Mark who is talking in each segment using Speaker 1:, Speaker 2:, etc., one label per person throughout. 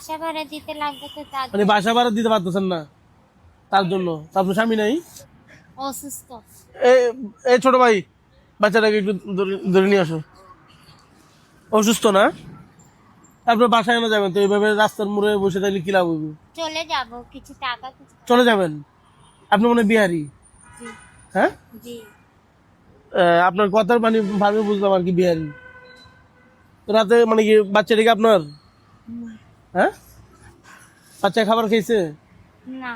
Speaker 1: বাসা ভাড়া দিতে লাগবে তো তার
Speaker 2: মানে বাসা ভাড়া দিতে পারতেছেন না? তার জন্য? আপনার স্বামী নাই?
Speaker 1: অসুস্থ।
Speaker 2: এই ছোট ভাই বাচ্চাটাকে একটু ধরে- নিয়ে আসো। অসুস্থ না? আপনার বাসায় না যাবেন তো? এইভাবে রাস্তার মোড়ে বসে থাকলে কি লাভ হইবে
Speaker 1: চলে যাব কিছু টাকা
Speaker 2: চলে যাবেন? আপনি মনে বিহারি? হ্যাঁ?
Speaker 1: জি।
Speaker 2: আপনার কথার মানে ভাবে বুঝলাম আর কি বিহারি। রাতে মানে কি বাচ্চাটা কি আপনার। হ্যাঁ? বাচ্চা খাবার খেয়েছে?
Speaker 1: না।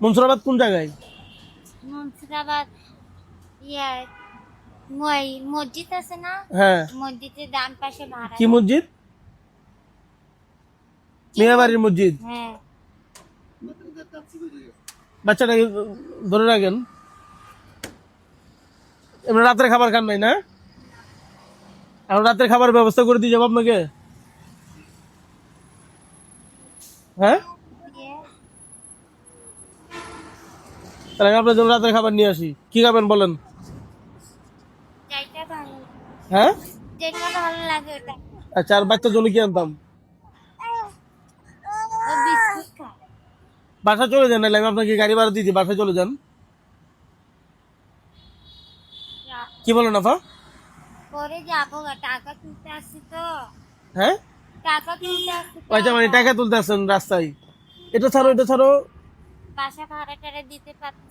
Speaker 2: মনসুরাবাদ কোন জায়গায়?
Speaker 1: মুর্শিদাবাদ ইয়া মসজিদ আছে না?
Speaker 2: হ্যাঁ।
Speaker 1: মসজিদের ডান পাশে ভাড়া।
Speaker 2: কি মসজিদ? মিয়াবাড়ির মসজিদ?
Speaker 1: হ্যাঁ।
Speaker 2: বাচ্চাটাকে ধরে রাখেন। এমনি রাতের খাবার খান নাই না? এখন রাতের খাবার ব্যবস্থা করে দিয়ে যাব আপনাকে? হ্যাঁ? তাহলে আমি আপনার জন্য রাতের খাবার নিয়ে আসি। কি খাবেন বলেন? হ্যাঁ? আচ্ছা আর বাচ্চার জন্য কি আনতাম? বাসা চলে যান নাহলে আমি আপনাকে গাড়ি ভাড়া দিয়েছি বাসায় চলে যান। কি বলেন আফা?
Speaker 1: পরে যাব টাকা তুলতে আসছি তো।
Speaker 2: হ্যাঁ?
Speaker 1: টাকা তুলতে আসছি তো।
Speaker 2: আচ্ছা মানে টাকা তুলতে আসছেন রাস্তায়। এটা ছাড়ো এটা ছাড়ো।
Speaker 1: বাসা দিতে পারছি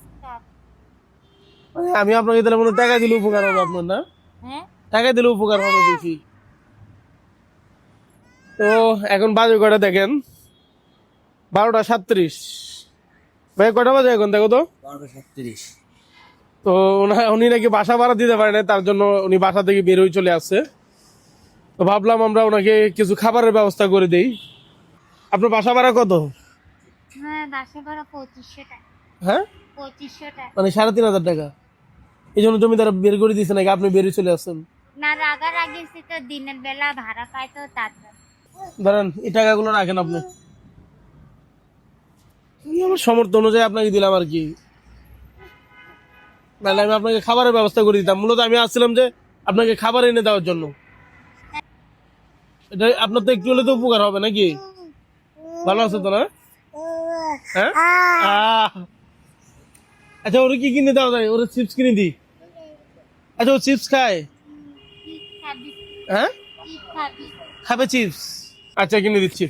Speaker 2: আমি আপনাকে তাহলে মনে টাকা দিলে উপকার হবে আপনার না?
Speaker 1: হ্যাঁ?
Speaker 2: টাকা দিলে উপকার হবে বেশি। তো এখন বাজে কটা দেখেন? বারোটা সাতত্রিশ। ভাই কটা বাজে এখন দেখো তো?
Speaker 3: সাতত্রিশ।
Speaker 2: তো উনি নাকি বাসা ভাড়া দিতে পারে না তার জন্য উনি বাসা থেকে বের হয়ে চলে আসছে। তো ভাবলাম আমরা ওনাকে কিছু খাবারের ব্যবস্থা করে দেই। আপনার বাসা ভাড়া কত?
Speaker 1: হ্যাঁ
Speaker 2: হ্যাঁ? মানে সাড়ে তিন হাজার টাকা। এই জন্য জমিদার বের করে দিয়েছে নাকি আপনি বেরিয়ে চলে আসছেন?
Speaker 1: না রাগার আগে তো দিনের বেলা ভাড়া পায় তো তার
Speaker 2: ধরেন এই টাকাগুলো রাখেন আপনি। আমার সমর্থ অনুযায়ী আপনাকে দিলাম আর কি। নাহলে আমি আপনাকে খাবারের ব্যবস্থা করে দিতাম। মূলত আমি আসছিলাম যে আপনাকে খাবার এনে দেওয়ার জন্য। এটা আপনার তো একটু হলে তো উপকার হবে নাকি? ভালো আছে তো না? হ্যাঁ। আচ্ছা ওরে কি কিনে দাও যায় ওরে চিপস কিনে দি। আচ্ছা ও চিপস খায়? হ্যাঁ?
Speaker 1: খাবে
Speaker 2: চিপস? আচ্ছা কিনে দিচ্ছি।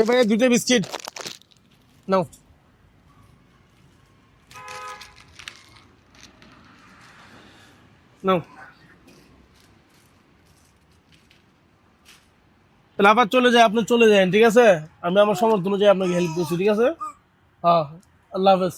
Speaker 2: এবারে দুটো বিস্কিট। নাও। নাও। তাহলে আবার চলে যায় আপনি চলে যান, ঠিক আছে? আমি আমার সমর্থন অনুযায়ী আপনাকে হেল্প করছি, ঠিক আছে? হ্যাঁ আল্লাহ হাফেজ।